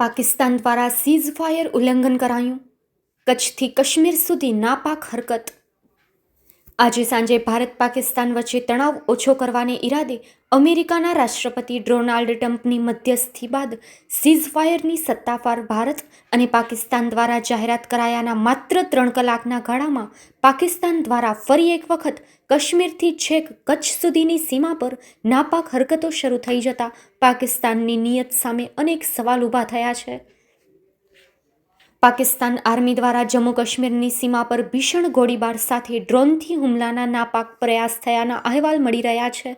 પાકિસ્તાન દ્વારા seize fire ઉલ્લંઘન કરાયું. કચ્છથી કાશ્મીર સુધી નાપાક હરકત આજે સાંજે ભારત પાકિસ્તાન વચ્ચે તણાવ ઓછો કરવાને ઈરાદે અમેરિકાના રાષ્ટ્રપતિ ડોનાલ્ડ ટ્રમ્પની મધ્યસ્થી બાદ સીઝ ફાયરની સત્તાવાર ભારત અને પાકિસ્તાન દ્વારા જાહેરાત કરાયાના માત્ર ત્રણ કલાકના ગાળામાં પાકિસ્તાન દ્વારા ફરી એક વખત કાશ્મીરથી છેક કચ્છ સુધીની સીમા પર નાપાક હરકતો શરૂ થઈ જતા પાકિસ્તાનની નિયત સામે અનેક સવાલ ઊભા થયા છે. પાકિસ્તાન આર્મી દ્વારા જમ્મુ કાશ્મીરની સીમા પર ભીષણ ગોળીબાર સાથે ડ્રોનથી હુમલાના નાપાક પ્રયાસ થયાના અહેવાલ મળી રહ્યા છે.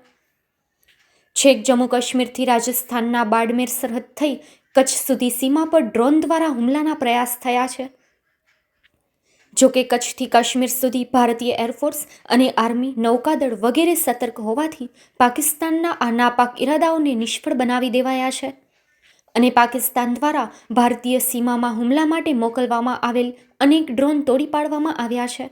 છેક જમ્મુ કાશ્મીરથી રાજસ્થાનના બાડમેર સરહદ થઈ કચ્છ સુધી સીમા પર ડ્રોન દ્વારા હુમલાના પ્રયાસ થયા છે. જોકે કચ્છથી કાશ્મીર સુધી ભારતીય એરફોર્સ અને આર્મી નૌકાદળ વગેરે સતર્ક હોવાથી પાકિસ્તાનના આ નાપાક ઇરાદાઓને નિષ્ફળ બનાવી દેવાયા છે. અને પાકિસ્તાન દ્વારા ભારતીય સીમામાં હુમલા માટે મોકલવામાં આવેલ અનેક ડ્રોન તોડી પાડવામાં આવ્યા છે.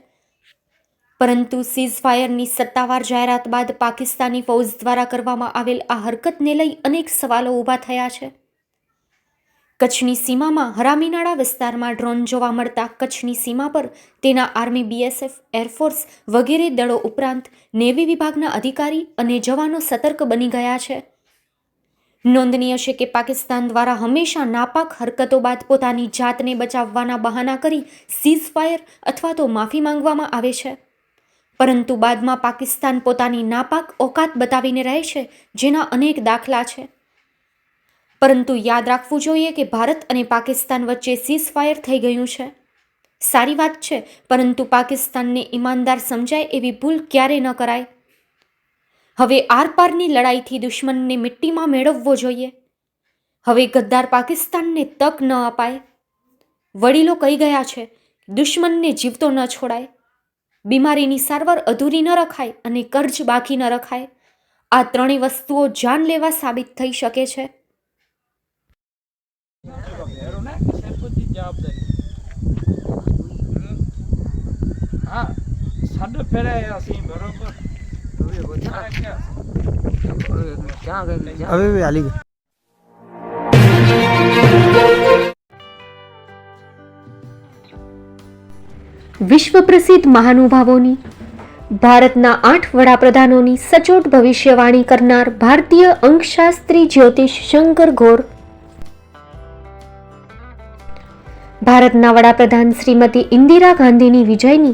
પરંતુ સીઝ ફાયરની સત્તાવાર જાહેરાત બાદ પાકિસ્તાની ફૌજ દ્વારા કરવામાં આવેલ આ હરકતને લઈ અનેક સવાલો ઊભા થયા છે. કચ્છની સીમામાં હરામીનાળા વિસ્તારમાં ડ્રોન જોવા મળતા કચ્છની સીમા પર તેના આર્મી બીએસએફ એરફોર્સ વગેરે દળો ઉપરાંત નેવી વિભાગના અધિકારી અને જવાનો સતર્ક બની ગયા છે. નોંધનીય છે કે પાકિસ્તાન દ્વારા હંમેશા નાપાક હરકતો બાદ પોતાની જાતને બચાવવાના બહાના કરી સીઝ ફાયર અથવા તો માફી માંગવામાં આવે છે. પરંતુ બાદમાં પાકિસ્તાન પોતાની નાપાક ઓકાત બતાવીને રહે છે, જેના અનેક દાખલા છે. પરંતુ યાદ રાખવું જોઈએ કે ભારત અને પાકિસ્તાન વચ્ચે સીઝ ફાયર થઈ ગયું છે. સારી વાત છે, પરંતુ પાકિસ્તાનને ઈમાનદાર સમજાય એવી ભૂલ ક્યારે ન કરાય. હવે આરપારની લડાઈથી દુશ્મનને મિટ્ટીમાં મેળવવો જોઈએ. હવે ગદ્દાર પાકિસ્તાનને તક ન અપાય. વડીલો કહી ગયા છે, દુશ્મનને જીવતો ન છોડાય. બીમારીની સારવાર અધૂરી ન રખાય અને કર્જ બાકી ન રખાય. આ ત્રણેય વસ્તુઓ જાન લેવા સાબિત થઈ શકે છે. હા સાડે ફેરાય બરોબર. વિશ્વ પ્રસિદ્ધ મહાનુભાવોની, ભારતના આઠ વડાપ્રધાનોની સચોટ ભવિષ્યવાણી કરનાર ભારતીય અંકશાસ્ત્રી જ્યોતિષ શંકર ઘોર ભારતના વડાપ્રધાન શ્રીમતી ઇન્દિરા ગાંધીની વિજયની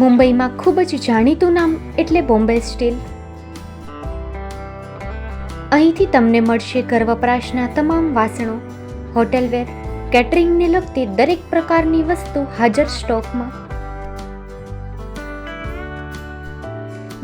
મુંબઈમાં ખૂબ જ જાણીતું નામ એટલે બોમ્બે સ્ટીલ. અહીંથી તમને મળશે ઘર વપરાશના તમામ વાસણો, હોટેલવેર, કેટરિંગને લગતી દરેક પ્રકારની વસ્તુ હાજર સ્ટોકમાં.